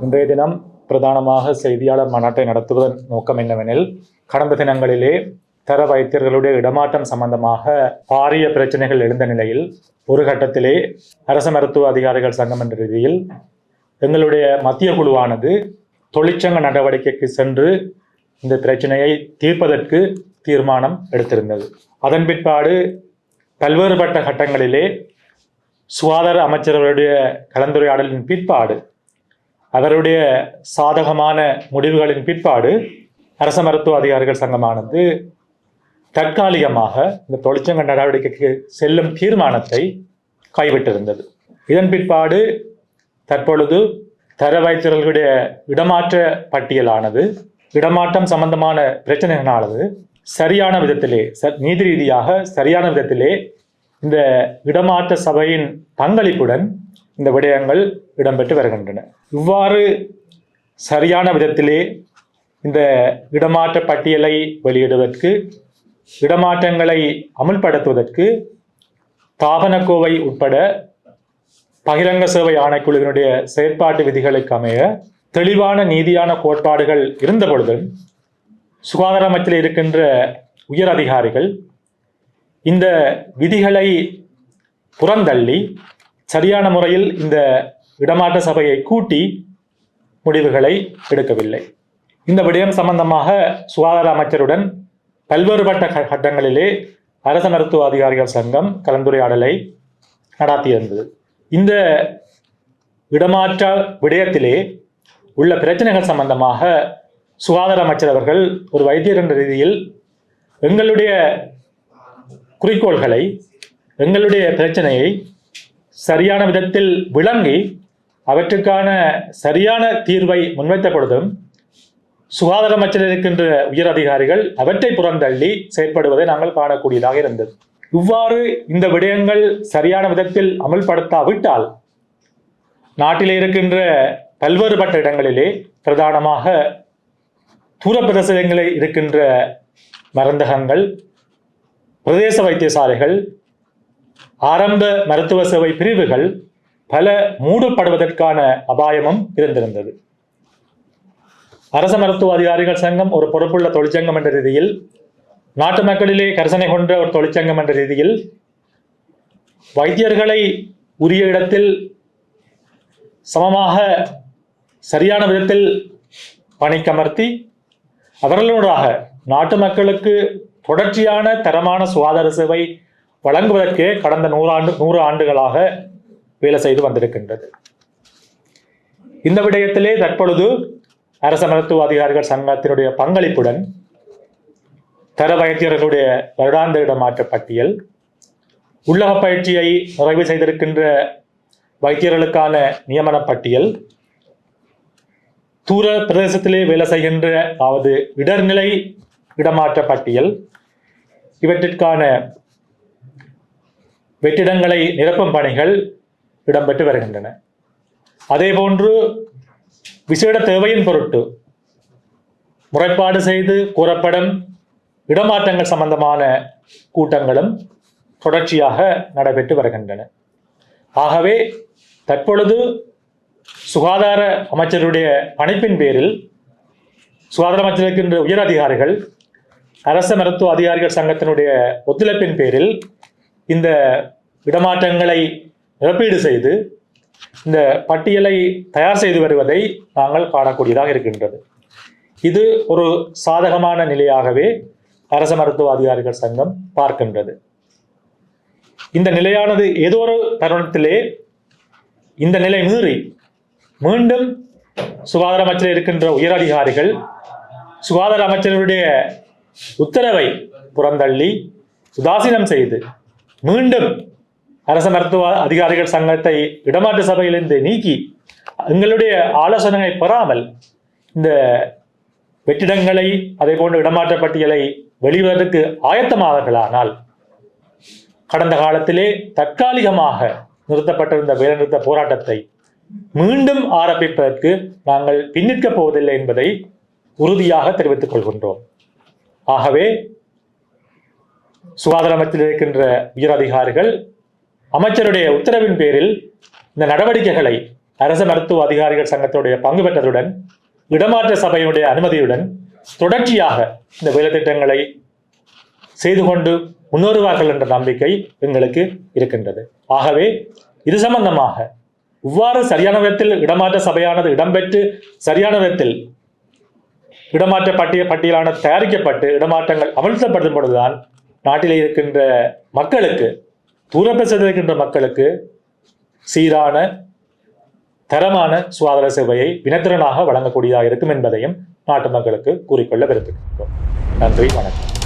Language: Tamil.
இன்றைய தினம் பிரதானமாக செய்தியாளர் மாநாட்டை நடத்துவதன் நோக்கம் என்னவெனில் கடந்த தினங்களிலே தர வைத்தியர்களுடைய இடமாற்றம் சம்பந்தமாக பாரிய பிரச்சனைகள் எழுந்த நிலையில் ஒரு கட்டத்திலே அரச மருத்துவ அதிகாரிகள் சங்கம் என்ற ரீதியில் எங்களுடைய மத்திய குழுவானது தொழிற்சங்க நடவடிக்கைக்கு சென்று இந்த பிரச்சனையை தீர்ப்பதற்கு தீர்மானம் எடுத்திருந்தது. அதன் பிற்பாடு பல்வேறுபட்ட கட்டங்களிலே சுகாதார அமைச்சர்களுடைய கலந்துரையாடலின் பிற்பாடு அவருடைய சாதகமான முடிவுகளின் பிற்பாடு அரச மருத்துவ அதிகாரிகள் சங்கமானது தற்காலிகமாக இந்த தொழிற்சங்க நடவடிக்கைக்கு செல்லும் தீர்மானத்தை கைவிட்டிருந்தது. இதன் பிற்பாடு தற்பொழுது தர வைத்தியர்களுடைய இடமாற்ற பட்டியலானது இடமாற்றம் சம்பந்தமான பிரச்சனைகளானது சரியான விதத்திலே ச- நீதி ரீதியாக சரியான விதத்திலே இந்த இடமாற்ற சபையின் பங்களிப்புடன் இந்த விடயங்கள் இடம்பெற்று வருகின்றன. இவ்வாறு சரியான விதத்திலே இந்த இடமாற்ற பட்டியலை வெளியிடுவதற்கு இடமாற்றங்களை அமுல்படுத்துவதற்கு தாபனக்கோவை உட்பட பகிரங்க சேவை ஆணைக்குழுவினுடைய செயற்பாட்டு விதிகளுக்கு அமைய தெளிவான நீதியான கோட்பாடுகள் இருந்த பொழுதும் சுகாதார அமைச்சில் இருக்கின்ற உயர் அதிகாரிகள் இந்த விதிகளை புறந்தள்ளி சரியான முறையில் இந்த இடமாற்ற சபையை கூட்டி முடிவுகளை எடுக்கவில்லை. இந்த விடயம் சம்பந்தமாக சுகாதார அமைச்சருடன் பல்வேறுபட்ட கட்டங்களிலே அரச மருத்துவ அதிகாரிகள் சங்கம் கலந்துரையாடலை நடாத்தியிருந்தது. இந்த இடமாற்ற விடயத்திலே உள்ள பிரச்சனைகள் சம்பந்தமாக சுகாதார அமைச்சர் அவர்கள் ஒரு வைத்தியர் என்ற ரீதியில் எங்களுடைய குறிக்கோள்களை எங்களுடைய பிரச்சனையை சரியான விதத்தில் விளங்கி அவற்றுக்கான சரியான தீர்வை முன்வைத்த பொழுதும் சுகாதார அமைச்சர் இருக்கின்ற உயர் அதிகாரிகள் அவற்றை புறந்தள்ளி செயற்படுவதை நாங்கள் காணக்கூடியதாக இருந்தது. இவ்வாறு இந்த விடயங்கள் சரியான விதத்தில் அமல்படுத்தாவிட்டால் நாட்டிலே இருக்கின்ற பல்வேறுபட்ட இடங்களிலே பிரதானமாக தூர பிரதேசங்களில் இருக்கின்ற மருந்தகங்கள் பிரதேச வைத்தியசாலைகள் ஆரம்ப மருத்துவ சேவை பிரிவுகள் பல மூடப்படுவதற்கான அபாயமும் இருந்திருந்தது. அரச மருத்துவ அதிகாரிகள் சங்கம் ஒரு பொறுப்புள்ள தொழிற்சங்கம் என்ற ரீதியில் நாட்டு மக்களிலே கரிசனை கொண்ட ஒரு தொழிற்சங்கம் என்ற ரீதியில் வைத்தியர்களை உரிய இடத்தில் சமமாக சரியான விதத்தில் பணிக்கமர்த்தி அவர்களூடாக நாட்டு மக்களுக்கு தொடர்ச்சியான தரமான சுகாதார சேவை வழங்குவதற்கே கடந்த நூறாண்டு நூறு ஆண்டுகளாக வேலை செய்து வந்திருக்கின்றது. இந்த விடயத்திலே தற்பொழுது அரச மருத்துவ அதிகாரிகள் சங்கத்தினுடைய பங்களிப்புடன் தர வைத்தியர்களுடைய வருடாந்த இடமாற்ற பட்டியல் உள்ளக பயிற்சியை நிறைவு செய்திருக்கின்ற வைத்தியர்களுக்கான நியமன பட்டியல் தூர பிரதேசத்திலே வேலை செய்கின்ற அதாவது இடர்நிலை இடமாற்ற பட்டியல் இவற்றிற்கான வெற்றிடங்களை நிரப்பும் பணிகள் இடம்பெற்று வருகின்றன. அதேபோன்று விசேட தேவையின் பொருட்டு முறைப்பாடு செய்து கூறப்படும் இடமாற்றங்கள் சம்பந்தமான கூட்டங்களும் தொடர்ச்சியாக நடைபெற்று வருகின்றன. ஆகவே தற்பொழுது சுகாதார அமைச்சருடைய பணிப்பின் பேரில் சுகாதார அமைச்சர் உயர் அதிகாரிகள் அரச மருத்துவ அதிகாரிகள் சங்கத்தினுடைய ஒத்துழைப்பின் பேரில் இந்த இடமாற்றங்களை இழப்பீடு செய்து இந்த பட்டியலை தயார் செய்து வருவதை நாங்கள் காணக்கூடியதாக இருக்கின்றது. இது ஒரு சாதகமான நிலையாகவே அரச மருத்துவ அதிகாரிகள் சங்கம் பார்க்கின்றது. இந்த நிலையானது ஏதோ ஒரு தருணத்திலே இந்த நிலை மீறி மீண்டும் சுகாதார அமைச்சர் இருக்கின்ற உயர் அதிகாரிகள் சுகாதார அமைச்சருடைய உத்தரவை புறந்தள்ளி உதாசீனம் செய்து மீண்டும் அரச மருத்துவ அதிகாரிகள் சங்கத்தை இடமாற்று சபையிலிருந்து நீக்கி எங்களுடைய ஆலோசனைகளை பெறாமல் இந்த வெற்றிடங்களை அதே போன்ற இடமாற்ற பட்டியலை வெளிவதற்கு ஆயத்தமாவார்களானால் கடந்த காலத்திலே தற்காலிகமாக நிறுத்தப்பட்டிருந்த வேலைநிறுத்த போராட்டத்தை மீண்டும் ஆரம்பிப்பதற்கு நாங்கள் பின்னிற்கப் போவதில்லை என்பதை உறுதியாக தெரிவித்துக் கொள்கின்றோம். ஆகவே சுகாதார அமைச்சில் இருக்கின்ற உயர் அதிகாரிகள் அமைச்சருடைய உத்தரவின் பேரில் இந்த நடவடிக்கைகளை அரச மருத்துவ அதிகாரிகள் சங்கத்தினுடைய பங்கு பெற்றதுடன் இடமாற்ற சபையினுடைய அனுமதியுடன் தொடர்ச்சியாக இந்த வேலை திட்டங்களை செய்து கொண்டு முன்னேறுவார்கள் என்ற நம்பிக்கை எங்களுக்கு இருக்கின்றது. ஆகவே இது சம்பந்தமாக இவ்வாறு சரியான விதத்தில் இடமாற்ற சபையானது இடம்பெற்று சரியான விதத்தில் இடமாற்ற பட்டிய பட்டியலானது தயாரிக்கப்பட்டு இடமாற்றங்கள் அமல்படுத்தும் பொழுதுதான் நாட்டில் இருக்கின்ற மக்களுக்கு தூரப்பிரசத்தில் இருக்கின்ற மக்களுக்கு சீரான தரமான சுகாதார சேவையை வினத்திறனாக வழங்கக்கூடியதாக இருக்கும் என்பதையும் நாட்டு மக்களுக்கு கூறிக்கொள்ள விரும்புகின்றோம். நன்றி வணக்கம்.